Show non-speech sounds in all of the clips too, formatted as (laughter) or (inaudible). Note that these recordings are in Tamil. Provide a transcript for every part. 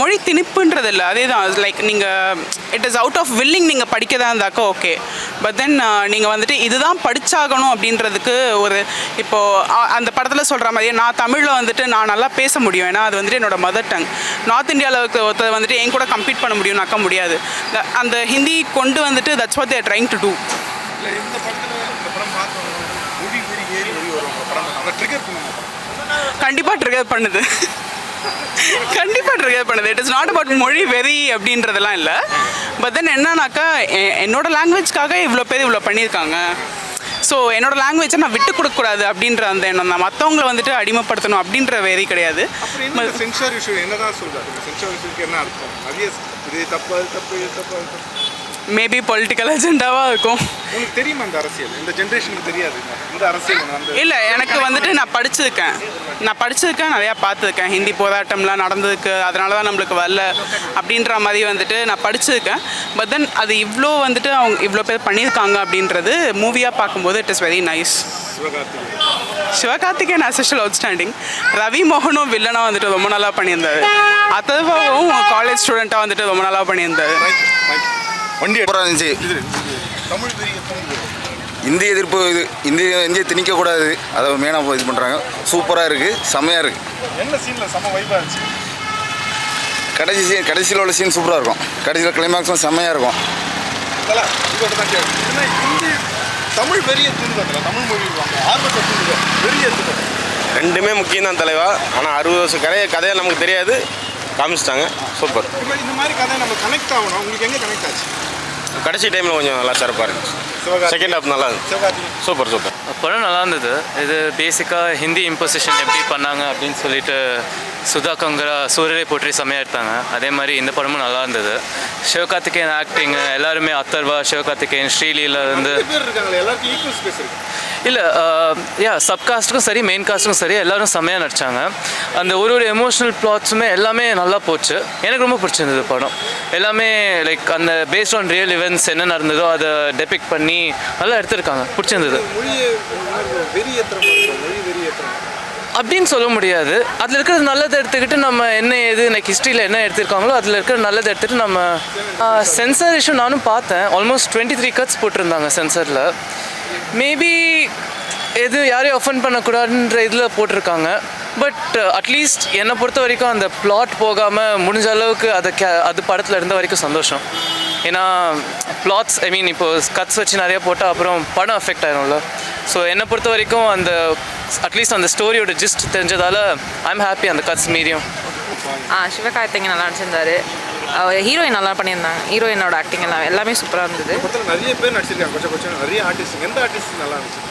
மொழி திணிப்புன்றது இல்லை அதே தான் லைக் நீங்கள் it is out of willing நீங்கள் படிக்கதா இருந்தாக்கா ஓகே பட் தென் நீங்கள் வந்துட்டு இதுதான் படிச்சாகணும் அப்படின்றதுக்கு ஒரு இப்போது அந்த படத்தில் சொல்கிற மாதிரியே நான் தமிழில் வந்துட்டு நான் நல்லா பேச முடியும். ஏன்னா அது வந்துட்டு என்னோட மதர் டங் நார்த் இந்தியாவில் ஒருத்தர் வந்துட்டு என் கூட கம்பீட் பண்ண முடியும்னாக்கா முடியாது. அந்த ஹிந்தி கொண்டு வந்துட்டு that's what they're trying to do கண்டிப்பாக ட்ரிகர் பண்ணுது. கண்டிப்பாக ட்ரிகர் பண்ணுது. இட் இஸ் நாட் அபவுட் மொழி வெறி அப்படின்றதெல்லாம் இல்லை. பட் தென் என்னன்னாக்கா என்னோட லாங்குவேஜ்க்காக இவ்வளோ பேர் இவ்வளோ பண்ணியிருக்காங்க. ஸோ என்னோட லாங்குவேஜை நான் விட்டு கொடுக்கக்கூடாது அப்படின்ற அந்த எண்ணம் தான். மற்றவங்கள வந்துட்டு அடிமைப்படுத்தணும் அப்படின்ற வெறி கிடையாது. என்ன சென்சார் இஷ்யூ என்னதான் சொல்றாரு சென்சார் இஷ்யூக்கு என்ன அர்த்தம்? இது தப்பு அது தப்பு இது தப்பு அது தப்பு. மேபி பொலிட்டிக்கல் அஜெண்டாவாக இருக்கும். உங்களுக்கு தெரியுமா அந்த அரசியல்? இந்த ஜென்ரேஷனுக்கு தெரியாது. இந்த அரசியல் இல்லை எனக்கு வந்துட்டு நான் படிச்சிருக்கேன். நான் படிச்சிருக்கேன் நிறையா பார்த்துருக்கேன். ஹிந்தி போராட்டம்லாம் நடந்ததுக்கு அதனால தான் நம்மளுக்கு வரல அப்படின்ற மாதிரி வந்துட்டு நான் படிச்சிருக்கேன். பட் தென் அது இவ்வளோ வந்துட்டு அவங்க இவ்வளோ பேர் பண்ணியிருக்காங்க அப்படின்றது மூவியாக பார்க்கும்போது it is very nice Sivakarthikeyan. அசிஷல் outstanding Ravi மோகனும் வில்லனாக வந்துட்டு ரொம்ப நல்லா பண்ணியிருந்தாரு. அதர்வாவும் காலேஜ் ஸ்டூடெண்ட்டாக வந்துட்டு ரொம்ப நல்லா பண்ணியிருந்தாரு. வண்டி. சூப்பராக இருந்துச்சு இது தமிழ் பெரிய இந்திய எதிர்ப்பு இது இந்திய இந்திய திணிக்கக்கூடாது. அதை மெயினாக இது பண்ணுறாங்க சூப்பராக இருக்குது செம்மையாக இருக்குது என்ன சீனில் செம வைப்பாக இருந்துச்சு? கடைசி சீன் கடைசியில் உள்ள சீன் சூப்பராக இருக்கும். கடைசியில் கிளைமேக்ஸும் செம்மையாக இருக்கும். தமிழ் தூண்டுதல தமிழ் மொழி ஆர்வத்தை தூண்டுதல் ரெண்டுமே முக்கியம் தான் தலைவா. ஆனால் அறுபது வருஷம் கதையை கதையை நமக்கு தெரியாது. காமிச்சிட்டாங்க. சூப்பர். இந்த மாதிரி கதை நம்ம கனெக்ட் ஆகணும். உங்களுக்கு எங்கே கனெக்ட் ஆச்சு? கடைசி டைமில் கொஞ்சம் நல்லா சிறப்பாக இருந்துச்சு. செகண்ட் ஹாஃப் நல்லா இருந்துச்சு சூப்பர் சூப்பர் படம் நல்லா இருந்தது. இது பேசிக்காக ஹிந்தி இம்போசிஷன் எப்படி பண்ணாங்க அப்படின்னு சொல்லிட்டு சுதா கங்கரா சூரியரை போற்றி செம்மையாக எடுத்தாங்க. அதே மாதிரி இந்த படமும் நல்லா இருந்தது. சிவகார்த்திகேயன் ஆக்டிங் எல்லாருமே அத்தர்வா சிவகார்த்திகேயன் ஸ்ரீலீல இருந்து நிறைய பேர் இருக்காங்களே எல்லாருக்கும் ஈக்குவல் ஸ்பேஸ் இருக்கு. இல்லை யா சப் காஸ்ட்டுக்கும் சரி மெயின் காஸ்ட்டுக்கும் சரி எல்லாரும் செம்மையாக நடிச்சாங்க. அந்த ஒரு ஒரு எமோஷனல் ப்ளாட்ஸுமே எல்லாமே நல்லா போச்சு. எனக்கு ரொம்ப பிடிச்சிருந்தது படம். எல்லாமே லைக் அந்த பேஸ்ட் ஆன் ரியல் இவெண்ட்ஸ் என்ன நடந்ததோ அதை டெபிக் பண்ணி நல்லா எடுத்திருக்காங்க பிடிச்சிருந்தது. அப்படின்னு சொல்ல முடியாது. அதில் இருக்கிறது நல்லதை எடுத்துக்கிட்டு நம்ம என்ன ஏது லைக் ஹிஸ்ட்ரியில் என்ன எடுத்திருக்காங்களோ அதில் இருக்கிற நல்லதை எடுத்துகிட்டு நம்ம சென்சர் இஷ்யூ நானும் பார்த்தேன். ஆல்மோஸ்ட் டுவெண்ட்டி த்ரீ கட்ஸ் போட்டிருந்தாங்க சென்சரில் மேபி எது யாரையும் ஒஃபன் பண்ணக்கூடாதுன்ற இதில் போட்டிருக்காங்க. பட் அட்லீஸ்ட் என்னை பொறுத்த வரைக்கும் அந்த பிளாட் போகாமல் முடிஞ்ச அளவுக்கு அதை கே அது படத்தில் இருந்த வரைக்கும் சந்தோஷம். ஏன்னா பிளாட்ஸ் ஐ மீன் இப்போ கட்ஸ் வச்சு நிறைய போட்டால் அப்புறம் படம் அஃபெக்ட் ஆயிரும்ல. ஸோ என்னை பொறுத்த வரைக்கும் அந்த அட்லீஸ்ட் அந்த ஸ்டோரியோட ஜிஸ்ட் தெரிஞ்சதால ஐம் ஹாப்பி அந்த கட்ஸ் மீடியம் ஆ சிவகார்த்திகேயன் நல்லா நடிச்சிருந்தாரு. ஹீரோயின் நல்லா பண்ணியிருந்தாங்க. ஹீரோயினோட ஆக்டிங் எல்லாம் எல்லாமே சூப்பராக இருந்தது. நிறைய பேர் நடிச்சிருக்காங்க. கொஞ்சம் கொஞ்சம் நிறைய ஆர்டிஸ்ட் எந்த ஆர்டிஸ்ட் நல்லா இருந்துச்சு?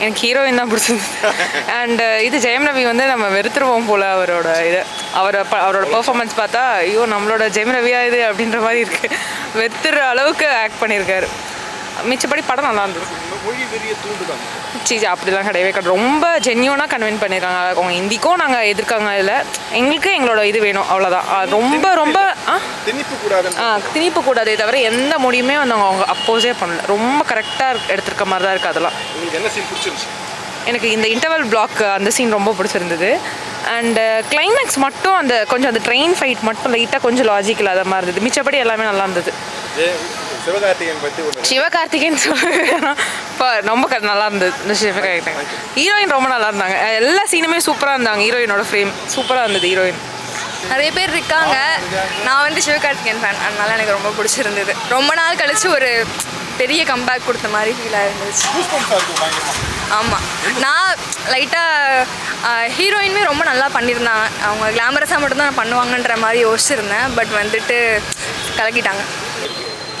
எனக்கு ஹீரோயின் தான் பிடிச்சிருந்தது. (laughs) அண்ட் இது ஜெயம் ரவி வந்து நம்ம வெறுத்துருவோம் போல் அவரோட இது. அவரை ப- அவரோட பெர்ஃபார்மன்ஸ் பார்த்தா ஐயோ நம்மளோட ஜெயம் ரவியா இது அப்படின்ற மாதிரி இருக்குது வெறுத்துற அளவுக்கு ஆக்ட் பண்ணியிருக்காரு. மிச்சப்படி படம் நல்லா இருந்தது. மொழி வெறிய தூண்டுதாங்க சீ அப்படிலாம் கிடையவே கிடையாது. ரொம்ப ஜென்யூனாக கன்வின் பண்ணியிருக்காங்க அவங்க ஹிந்திக்கும் நாங்கள் எதிர்க்காங்க இல்லை எங்களுக்கு எங்களோட இது வேணும் அவ்வளோதான் ரொம்ப ரொம்ப ஆ? திணிப்பு கூடாதே தவிர எந்த முடியுமே வந்து அவங்க அவங்க அப்போஸே பண்ணல. ரொம்ப கரெக்டாக எடுத்திருக்க மாதிரி தான் இருக்குது அதெல்லாம் எனக்கு இந்த இன்டர்வல் பிளாக் அந்த சீன் ரொம்ப பிடிச்சிருந்தது. அண்டு கிளைமேக்ஸ் மட்டும் அந்த கொஞ்சம் அந்த ட்ரெயின் ஃபைட் மட்டும் லைட்டாக கொஞ்சம் லாஜிக் இல்லாத மாதிரி இருந்தது மிச்சப்படி எல்லாமே நல்லா இருந்தது. சிவகார்த்திகேயன் பற்றி இப்போ (laughs) ரொம்ப க- நல்லா இருந்தது. இந்த சிவகார்த்திகேயன் ஹீரோயின் ரொம்ப நல்லா இருந்தாங்க. எல்லா சீனுமே சூப்பராக இருந்தாங்க ஹீரோயினோட ஃப்ரேம் சூப்பராக இருந்தது ஹீரோயின் நிறைய பேர் இருக்காங்க. நான் வந்து சிவகார்த்திகேயன் ஃபேன் அதனால எனக்கு ரொம்ப பிடிச்சிருந்தது. ரொம்ப நாள் கழிச்சு ஒரு பெரிய கம்பேக் கொடுத்த மாதிரி ஃபீலாக இருந்துச்சு. ஆமாம் நான் லைட்டாக ஹீரோயினுமே ரொம்ப நல்லா பண்ணியிருந்தாங்க அவங்க கிளாமரஸாக மட்டும்தான் பண்ணுவாங்கன்ற மாதிரி யோசிச்சிருந்தேன். பட் வந்துட்டு கலக்கிட்டாங்க.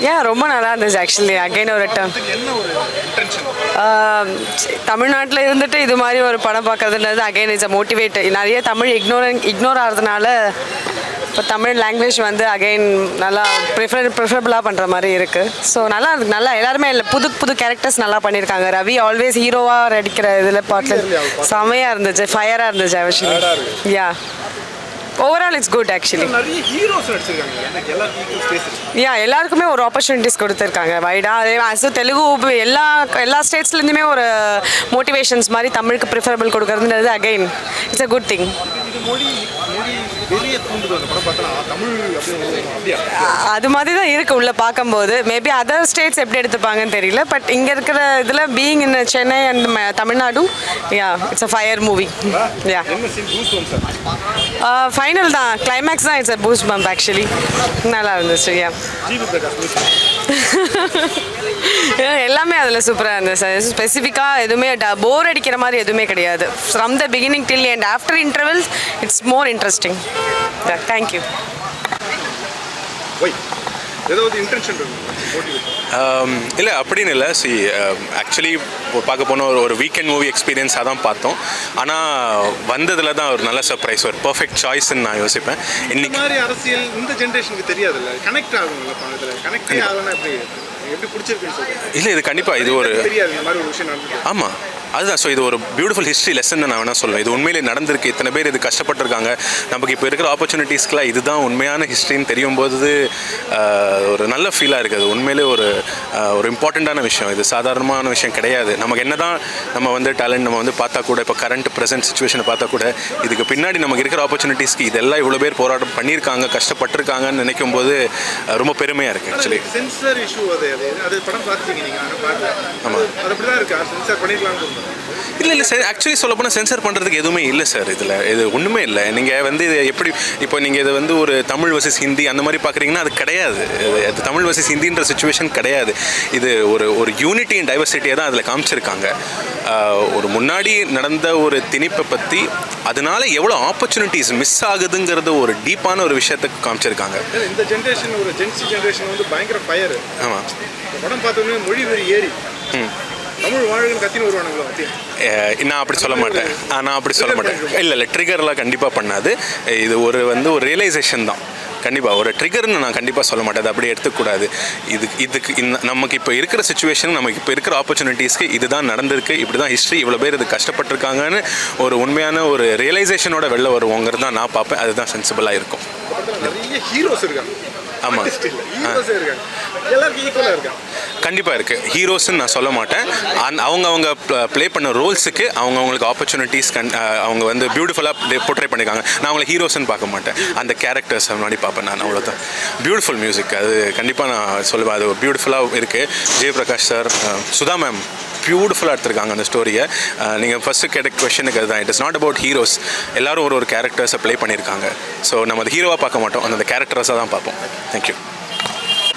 ஏன் ரொம்ப நல்லா இருந்துச்சு ஆக்சுவலி அகைன் ஒரு டைம் இன்டென்ஷன் தமிழ்நாட்டில் இருந்துட்டு இது மாதிரி ஒரு படம் பார்க்கறதுன்றது அகைன் இட்ஸ் அ மோட்டிவேட் நிறைய தமிழ் இக்னோர் இக்னோர் ஆகிறதுனால இப்போ தமிழ் லாங்குவேஜ் வந்து அகைன் நல்லா ப்ரிஃபர் ப்ரிஃபரபுளாக பண்ணுற மாதிரி இருக்குது ஸோ நல்லா இருக்கு நல்லா எல்லாருமே இல்லை புது புது கேரக்டர்ஸ் நல்லா பண்ணியிருக்காங்க ரவி ஆல்வேஸ் ஹீரோவாக நடிக்கிற இதில் பாட்டு செமையாக இருந்துச்சு ஃபயராக இருந்துச்சு actually yeah overall it's good actually நிறைய ஹீரோஸ் நடிச்சிருக்காங்க. யா எல்லாருக்குமே ஒரு ஆப்பர்ச்சுனிட்டிஸ் கொடுத்துருக்காங்க. வைடா அதே அசு தெலுங்கு எல்லா எல்லா ஸ்டேட்ஸ்லேருந்துமே ஒரு மோட்டிவேஷன்ஸ் மாதிரி தமிழுக்கு preferable கொடுக்கறதுன்றது again it's a good thing இது மொழி மொழி வெளியே தூண்டுது அந்த படம் பார்த்தா தமிழ் அப்படியா அது மாதிரி தான் இருக்கு உள்ள பார்க்கும்போது. மேபி அதர் ஸ்டேட்ஸ் எப்படி எடுத்துப்பாங்கன்னு தெரியல. பட் இங்கே இருக்கிற இதில் being in Chennai and Tamil Nadu yeah it's a fire movie yeah final தான். கிளைமேக்ஸ் தான். It's a boost bump actually நல்லா இருந்துச்சு யா (laughs) எல்லாமே அதில் சூப்பராக இருந்துச்சு சார். ஸ்பெசிஃபிக்காக எதுவுமே போர் அடிக்கிற மாதிரி எதுவுமே கிடையாது. From the beginning till and after intervals it's more interesting thank you why ஏதாவது இன்டென்ஷன் இருக்கு. மோட்டிவேட் இல்லை அப்படின்னு இல்லை. சி ஆக்சுவலி பார்க்க போனால் ஒரு ஒரு வீக்கெண்ட் மூவி எக்ஸ்பீரியன்ஸாக தான் பார்த்தோம். ஆனால் வந்ததில் தான் ஒரு நல்ல சர்ப்ரைஸ் ஒரு பர்ஃபெக்ட் சாய்ஸ்ன்னு நான் யோசிப்பேன். இன்னைக்கு அரசியல் இந்த ஜென்ரேஷனுக்கு தெரியாதுல்ல. கனெக்ட் பணத்துல. கனெக்டே ஆகலன்னா எப்படி? எப்படி பிடிச்சிருக்குன்னு சொல்லுங்க. இல்லை இது கண்டிப்பாக இது ஒரு தெரியாது இந்த மாதிரி ஒரு விஷயம் நடந்துட்டு. ஆமாம் அதுதான். ஸோ இது ஒரு பியூட்டிஃபுல் ஹிஸ்ட்ரி லெசன் நான் வேணால் சொல்லுவேன் இது உண்மையிலே நடந்திருக்கு. இத்தனை பேர் இது கஷ்டப்பட்டிருக்காங்க. நமக்கு இப்போ இருக்கிற ஆப்பர்ச்சுனிட்டிஸ்க்குலாம் இதுதான் உண்மையான ஹிஸ்ட்ரின்னு தெரியும் போது ஒரு நல்ல ஃபீலாக இருக்குது. அது உண்மையிலே ஒரு ஒரு இம்பார்ட்டண்ட்டான விஷயம். இது சாதாரணமான விஷயம் கிடையாது. நமக்கு என்ன தான் நம்ம வந்து டேலண்ட் நம்ம வந்து பார்த்தா கூட இப்போ கரண்ட் ப்ரெசென்ட் சுச்சுவேஷனை பார்த்தா கூட இதுக்கு பின்னாடி நமக்கு இருக்கிற ஆப்பர்ச்சுனிட்டிஸ்க்கு இதெல்லாம் இவ்வளோ பேர் போராட்டம் பண்ணியிருக்காங்க கஷ்டப்பட்டிருக்காங்கன்னு நினைக்கும் போது ரொம்ப பெருமையாக இருக்குது ஆக்சுவலி சென்சார் இஷ்யூ அது படம் பார்த்துட்டீங்க நீங்க ஆனால் பார்க்கல. ஆமா. அது அப்படிதான் இருக்கா. சென்சார் பண்ணிருக்கலாம்னு தோணுது இல்லை இல்லை சார் ஆக்சுவலி சொல்ல போனால் சென்சர் பண்ணுறதுக்கு எதுவுமே இல்லை சார் இதில் இது ஒன்றுமே இல்லை. நீங்கள் வந்து இது எப்படி இப்போ நீங்கள் இதை வந்து ஒரு தமிழ் வர்சஸ் ஹிந்தி அந்த மாதிரி பார்க்குறீங்கன்னா அது கிடையாது. அது தமிழ் வர்சஸ் ஹிந்தின்ற சுச்சுவேஷன் கிடையாது. இது ஒரு ஒரு யூனிட்டி அண்ட் டைவர்சிட்டியை தான் அதில் காமிச்சிருக்காங்க. ஒரு முன்னாடி நடந்த ஒரு திணிப்பை பற்றி அதனால எவ்வளோ ஆப்பர்ச்சுனிட்டிஸ் மிஸ் ஆகுதுங்கிறது ஒரு டீப்பான ஒரு விஷயத்தை காமிச்சிருக்காங்க. இந்த ஜென்ரேஷன் ஒரு ஜென்சி ஜென்ரேஷன் வந்து பயங்கர ஃபயர் ஆமாம் படம் பார்த்தோன்னே மொழி வெறி ஏறி. நான் அப்படி சொல்ல மாட்டேன். நான் அப்படி சொல்ல மாட்டேன். இல்லை இல்லை ட்ரிகர்லாம் கண்டிப்பாக பண்ணாது. இது ஒரு வந்து ஒரு ரியலைசேஷன் தான். கண்டிப்பாக ஒரு ட்ரிகர்னு நான் கண்டிப்பாக சொல்ல மாட்டேன். அது அப்படி எடுத்துக்கூடாது. இது இதுக்கு இந்த நமக்கு இப்போ இருக்கிற சுச்சுவேஷன் நமக்கு இப்போ இருக்கிற ஆப்பர்ச்சுனிட்டிஸ்க்கு இதுதான் நடந்திருக்கு. இப்படி தான் ஹிஸ்ட்ரி இவ்வளோ பேர் இது கஷ்டப்பட்டிருக்காங்கன்னு ஒரு உண்மையான ஒரு ரியலைசேஷனோட வெளில வருவோங்கிறது தான் நான் பார்ப்பேன். அதுதான் சென்சிபிளாக இருக்கும். நிறைய ஹீரோஸ் இருக்காங்க. ஆமா. Artist இல்ல ஹீரோஸே இருக்காங்க. எல்லாருக்கும் ஈக்குவலாக இருக்காங்க. கண்டிப்பாக இருக்குது ஹீரோஸ்ன்னு நான் சொல்ல மாட்டேன். அந் அவங்க அவங்க ப்ளே பண்ண ரோல்ஸுக்கு அவங்க அவங்களுக்கு ஆப்பர்ச்சுனிட்டிஸ் கண் அவங்க வந்து பியூட்டிஃபுல்லாக போர்ட்ரே பண்ணியிருக்காங்க நான் அவங்களை ஹீரோஸ்ன்னு பார்க்க மாட்டேன். அந்த கேரக்டர்ஸ் முன்னாடி பார்ப்பேன் நான் அவ்வளோதான் பியூட்டிஃபுல் மியூசிக் அது கண்டிப்பாக நான் சொல்லுவேன். அது பியூட்டிஃபுல்லாக இருக்குது ஜெயபிரகாஷ் சார் சுதா மேம் பியூட்டிஃபுல்லாக எடுத்திருக்காங்க அந்த ஸ்டோரியை நீங்கள் ஃபஸ்ட்டு கேட்ட கொஷனுக்கு அதுதான். It is not about heroes எல்லாரும் ஒரு ஒரு கேரக்டர்ஸை ப்ளே பண்ணியிருக்காங்க. ஸோ நம்ம அது ஹீரோவாக பார்க்க மாட்டோம். அந்த கேரக்டர்ஸாக தான் பார்ப்போம். தேங்க்யூ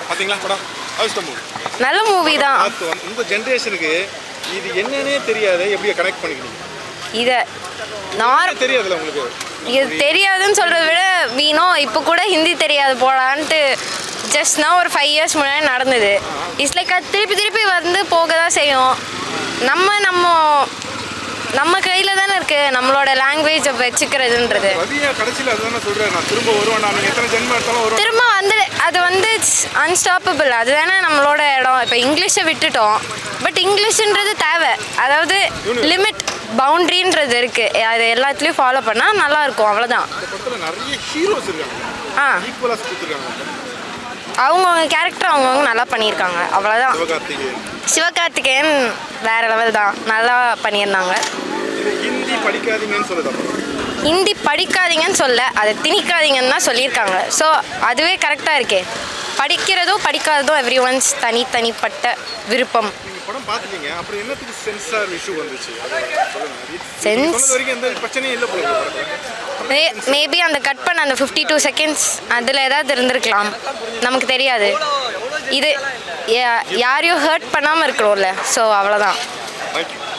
பார்த்தீங்களா படம்? நல்ல மூவி தான். இந்த ஜென்ரேஷனுக்கு இது என்னன்னே தெரியாத எப்படி கனெக்ட் பண்ணிக்கிறீங்க இதை நார் தெரியாதுல்ல உங்களுக்கு? இது தெரியாதுன்னு சொல்கிறத விட வீணோ இப்போ கூட ஹிந்தி தெரியாது ஜஸ்ட்னா ஒரு ஃபைவ் இயர்ஸ் முன்னாடி நடந்தது. இட்ஸ் லைக் அது திருப்பி திருப்பி வந்து போக தான் செய்யும். நம்ம நம்ம நம்ம கையில் தானே இருக்குது நம்மளோட லாங்குவேஜை வச்சுக்கிறதுன்றது. திரும்ப வந்து அது வந்து அன்ஸ்டாப்பபிள் அதுதானே நம்மளோட இடம். இப்போ இங்கிலீஷை விட்டுட்டோம். பட் இங்கிலீஷுன்றது தேவை. அதாவது லிமிட் பவுண்ட்ரின்றது இருக்குது அது எல்லாத்துலேயும் ஃபாலோ பண்ணால் நல்லாயிருக்கும் அவ்வளோதான் ஆ. அவங்கவுங்க கேரக்டர் அவங்கவுங்க நல்லா பண்ணியிருக்காங்க. அவ்வளோதான் சிவகார்த்திகேயன். வேற லெவல் தான். நல்லா பண்ணியிருந்தாங்க. ஹிந்தி படிக்காதீங்கன்னு சொல்லுதா? ஹிந்தி படிக்காதீங்கன்னு சொல்ல அதை திணிக்காதீங்கன்னு தான் சொல்லியிருக்காங்க. ஸோ அதுவே கரெக்டாக இருக்கே. படிக்கிறதோ படிக்காததோ எவ்ரி ஒன்ஸ் தனித்தனிப்பட்ட விருப்பம். படம் பார்த்துட்டீங்க அப்புறம் என்னத்துக்கு சென்சார் இஷ்யூ வந்துச்சு? சொன்னது வரைக்கும் எந்த பிரச்சனையும் இல்லை போல. மே மேபி அந்த கட் பண்ண அந்த ஃபிஃப்டி டூ செகண்ட்ஸ் அதில் ஏதாவது இருந்திருக்கலாம். நமக்கு தெரியாது. இது யாரையும் ஹர்ட் பண்ணாமல் இருக்கிறோம்ல ஸோ அவ்வளோதான்.